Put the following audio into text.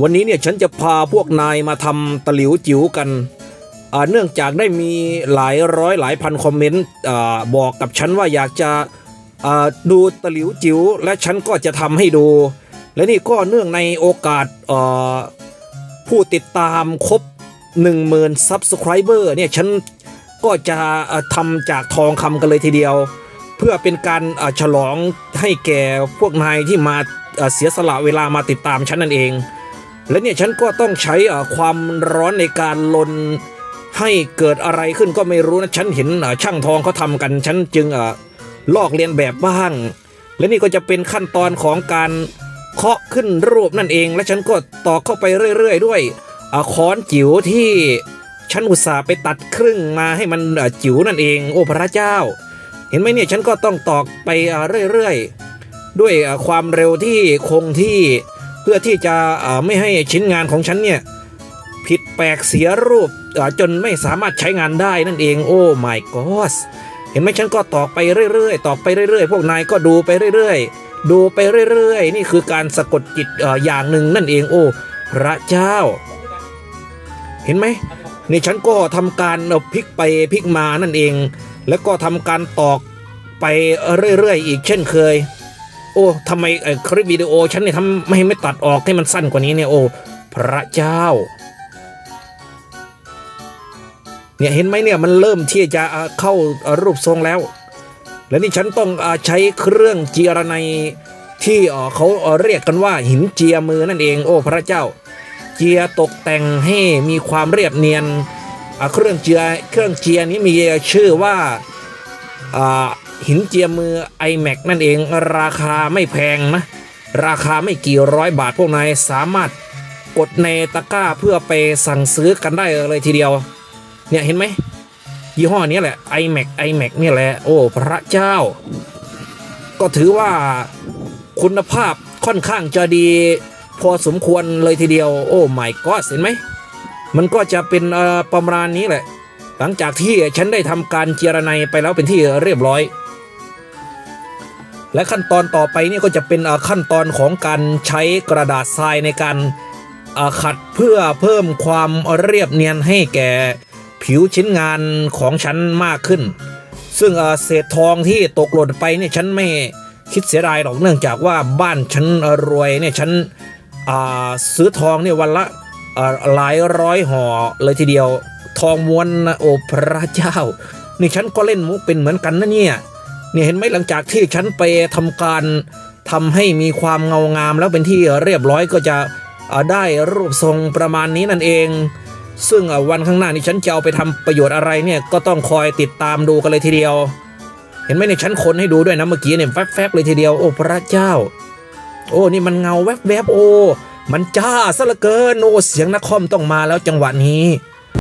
วันนี้เนี่ยฉันจะพาพวกนายมาทำตะหลิวจิ๋วกัน เนื่องจากได้มีหลายร้อยหลายพันคอมเมนต์บอกกับฉันว่าอยากจะดูตะหลิวจิ๋วและฉันก็จะทำให้ดู และนี่ก็เนื่องในโอกาสผู้ติดตามครบ 10,000 Subscriber เนี่ยฉันก็จะทำจากทองคำกันเลยทีเดียว เพื่อเป็นการฉลองให้แก่พวกนายที่มาเสียสละเวลามาติดตามฉันนั่นเอง และเนี่ยฉันก็ต้องใช้อ่าความร้อนในการลนให้เกิดอะไรขึ้นก็ไม่รู้นะฉันเห็นอ่าช่างทองเขาทำกัน ฉันจึงอ่าลอกเลียนแบบบ้าง และนี่ก็จะเป็นขั้นตอนของการเคาะขึ้นรูปนั่นเอง และฉันก็ตอกเข้าไปเรื่อย ๆ ด้วยอาค้อนจิ๋วที่ฉันอุตส่าห์ไปตัดครึ่งมาให้มันอ่าจิ๋วนั่นเอง โอ้พระเจ้า เห็นไหมเนี่ยฉันก็ต้องตอกไปอ่าเรื่อยๆด้วยอ่าความเร็วที่คงที่ เพื่อที่จะอ่าไม่ให้ชิ้นงานของฉันเนี่ยผิดแปลกเสียรูปจนไม่สามารถใช้งานได้นั่นเองโอ้ my god เห็นไหมฉันก็ตอกไปเรื่อยๆตอกไปเรื่อยๆ พวกนายก็ดูไปเรื่อยๆ ดูไปเรื่อยๆ นี่คือการสะกดจิตเอ่ออย่างหนึ่งนั่นเองโอ้พระเจ้า เห็นไหมนี่ฉันก็ทำการเอาพลิกไปพลิกมานั่นเอง แล้วก็ทำการตอกไปเรื่อยๆ อีกเช่นเคย โอ้ทำไมเอ่อคลิปวิดีโอฉันเนี่ยทำไม่ไม่ตัดออกให้มันสั้นกว่านี้เนี่ยโอ้พระเจ้าเนี่ยเห็นไหมเนี่ยมันเริ่มที่จะเข้ารูปทรงแล้ว และนี่ฉันต้องใช้เครื่องเจียระไนที่เขาเรียกกันว่าหินเจียมือนั่นเอง โอ้ พระเจ้า เจียตกแต่งให้มีความเรียบเนียนเครื่องเจียเครื่องเจียนี้มีชื่อว่าอ่า หินเจียมือ iMac นั่นเองราคาไม่แพงนะ ราคาไม่กี่ร้อยบาทพวกนายสามารถกดในตะกร้าเพื่อไปสั่งซื้อกันได้เลยทีเดียว เนี่ยเห็นไหมยี่ห้อนี้แหละ iMac iMac นี่แหละ โอ้พระเจ้า ก็ถือว่าคุณภาพค่อนข้างจะดี พอสมควรเลยทีเดียว โอ้ my god เห็นไหม มันก็จะเป็นประมาณนี้แหละ หลังจากที่ฉันได้ทำการเจรไนไปแล้วเป็นที่เรียบร้อย และขั้นตอนต่อไปนี่ก็จะเป็นอ่อขั้นตอนของการใช้กระดาษทรายในการอ่อขัดเพื่อเพิ่มความเรียบเนียนให้แก่ผิวชิ้นงานของฉันมากขึ้น ซึ่งเอ่อเศษทองที่ตกหล่นไปเนี่ยฉันไม่คิดเสียดายหรอกเนื่องจากว่าบ้านฉันรวยเนี่ยฉันอ่าซื้อทองเนี่ยวันละอ่อหลายร้อยห่อเลยทีเดียวทองม้วนโอ้พระเจ้า นี่ฉันก็เล่นมุกเป็นเหมือนกันนะเนี่ย เนี่ยเห็นไหมหลังจากที่ฉันไปทำการทำให้มีความเงางาม แล้วเป็นที่เรียบร้อยก็จะได้รูปทรงประมาณนี้นั่นเอง ซึ่งวันข้างหน้านี้ฉันจะเอาไปทำประโยชน์อะไรเนี่ยก็ต้องคอยติดตามดูกันเลยทีเดียว เห็นไหมเนี่ยฉันคนให้ดูด้วยนะเมื่อกี้เนี่ยแฟบๆเลยทีเดียวโอ้พระเจ้า โอ้นี่มันเงาแวบๆโอ้มันจ้าซะเหลือเกินโอ้เสียงนักคอมต้องมาแล้วจังหวะนี้